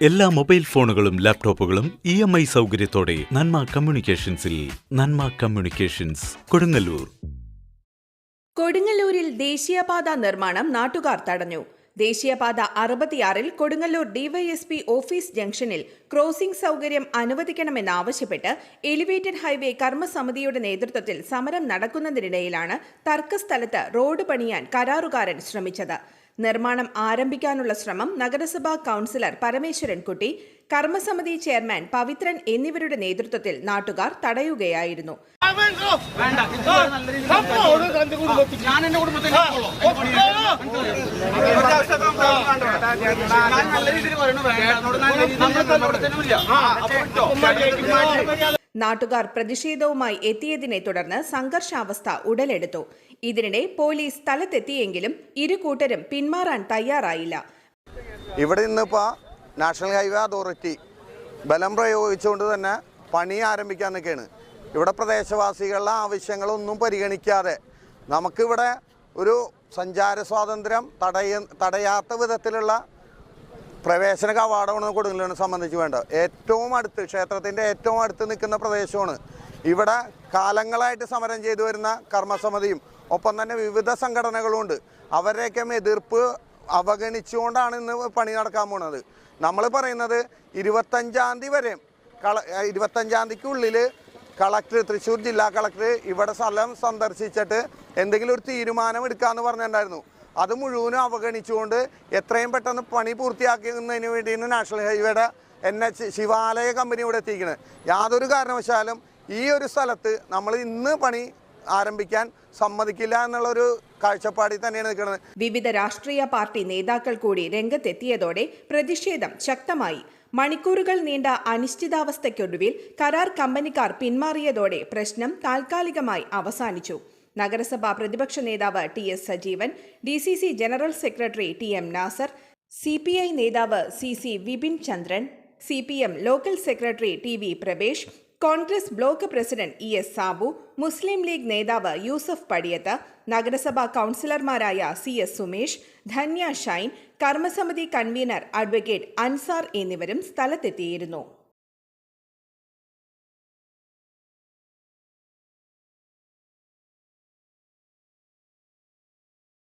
എല്ലാ മൊബൈൽ ഫോണുകളും ലാപ്ടോപ്പുകളും ഇ എം ഐ സൗകര്യത്തോടെ നന്മ കമ്മ്യൂണിക്കേഷൻസിൽ നന്മ കമ്മ്യൂണിക്കേഷൻസ് കൊടുങ്ങല്ലൂർ. കൊടുങ്ങല്ലൂരിൽ ദേശീയപാത നിർമ്മാണം നാട്ടുകാർ തടഞ്ഞു. ദേശീയപാത അറുപത്തിയാറിൽ കൊടുങ്ങല്ലൂർ ഡിവൈഎസ്പി ഓഫീസ് ജംഗ്ഷനിൽ ക്രോസിംഗ് സൗകര്യം അനുവദിക്കണമെന്നാവശ്യപ്പെട്ട് എലിവേറ്റഡ് ഹൈവേ കർമ്മസമിതിയുടെ നേതൃത്വത്തിൽ സമരം നടക്കുന്നതിനിടയിലാണ് തർക്കസ്ഥലത്ത് റോഡ് പണിയാൻ കരാറുകാരൻ ശ്രമിച്ചത്. നിർമ്മാണം ആരംഭിക്കാനുള്ള ശ്രമം നഗരസഭാ കൗൺസിലർ പരമേശ്വരൻകുട്ടി കർമ്മസമിതി ചെയർമാൻ പവിത്രൻ എന്നിവരുടെ നേതൃത്വത്തിൽ നാട്ടുകാർ തടയുകയായിരുന്നു. നാട്ടുകാർ പ്രതിഷേധവുമായി എത്തിയതിനെ തുടർന്ന് സംഘർഷാവസ്ഥ ഉടലെടുത്തു. ഇതിനിടെ പോലീസ് സ്ഥലത്തെത്തിയെങ്കിലും ഇരു കൂട്ടരും പിന്മാറാൻ തയ്യാറായില്ല. ഇവിടെ ഇന്നിപ്പോൾ നാഷണൽ ഹൈവേ അതോറിറ്റി ബലം പ്രയോഗിച്ചുകൊണ്ട് തന്നെ പണി ആരംഭിക്കാൻ നിൽക്കുകയാണ്. ഇവിടെ പ്രദേശവാസികളുടെ ആവശ്യങ്ങളൊന്നും പരിഗണിക്കാതെ നമുക്കിവിടെ ഒരു സഞ്ചാര സ്വാതന്ത്ര്യം തടയ തടയാത്ത വിധത്തിലുള്ള പ്രവേശന കവാടമാണ് കൊടുങ്ങല്ലൂരിനെ സംബന്ധിച്ച് വേണ്ട. ഏറ്റവും അടുത്ത് ക്ഷേത്രത്തിന്റെ ഏറ്റവും അടുത്ത് നിൽക്കുന്ന പ്രദേശമാണ്. ഇവിടെ കാലങ്ങളായിട്ട് സമരം ചെയ്തു വരുന്ന കർമ്മസമിതിയും ഒപ്പം തന്നെ വിവിധ സംഘടനകളുമുണ്ട്. അവരുടെയൊക്കെ എതിർപ്പ് അവഗണിച്ചുകൊണ്ടാണ് ഇന്ന് പണി നടക്കാൻ പോണത്. നമ്മൾ പറയുന്നത് ഇരുപത്തഞ്ചാം തീയതി വരെ കള ഇരുപത്തഞ്ചാം തീയതിക്കുള്ളിൽ കളക്ടർ തൃശ്ശൂർ ജില്ലാ കളക്ടർ ഇവിടെ സ്ഥലം സന്ദർശിച്ചിട്ട് എന്തെങ്കിലും ഒരു തീരുമാനം എടുക്കാമെന്ന് പറഞ്ഞിട്ടുണ്ടായിരുന്നു. അത് മുഴുവനും അവഗണിച്ചുകൊണ്ട് എത്രയും പെട്ടെന്ന് പണി പൂർത്തിയാക്കുന്നതിന് വേണ്ടിയാണ് നാഷണൽ ഹൈവേയുടെ എൻ എച്ച് ശിവാലയ കമ്പനി ഇവിടെ എത്തിക്കുന്നത് യാതൊരു കാരണവശാലും ഈ ഒരു സ്ഥലത്ത് നമ്മൾ ഇന്ന് പണി ആരംഭിക്കാൻ സമ്മതിക്കില്ല എന്നുള്ളൊരു കാഴ്ചപ്പാടിൽ തന്നെയാണ് നിൽക്കുന്നത്. വിവിധ രാഷ്ട്രീയ പാർട്ടി നേതാക്കൾ കൂടി രംഗത്തെത്തിയതോടെ പ്രതിഷേധം ശക്തമായി. മണിക്കൂറുകൾ നീണ്ട അനിശ്ചിതാവസ്ഥയ്ക്കൊടുവിൽ കരാർ കമ്പനിക്കാർ പിന്മാറിയതോടെ പ്രശ്നം താൽക്കാലികമായി അവസാനിച്ചു. നഗരസഭാ പ്രതിപക്ഷ നേതാവ് T S Sajeevan D C C general secretary T M Nasar C P I നേതാവ് C C Vipin Chandran C P M local secretary T V Pravesh Congress block president E S Sabu Muslim League നേതാവ് യൂസഫ് പടിയത്ത് നഗരസഭാ കൗൺസിലർമാരായ C S Sumesh Dhanya Shine കർമ്മസമിതി convener advocate Ansar എന്നിവരും സ്ഥലത്തെത്തിയിരുന്നു.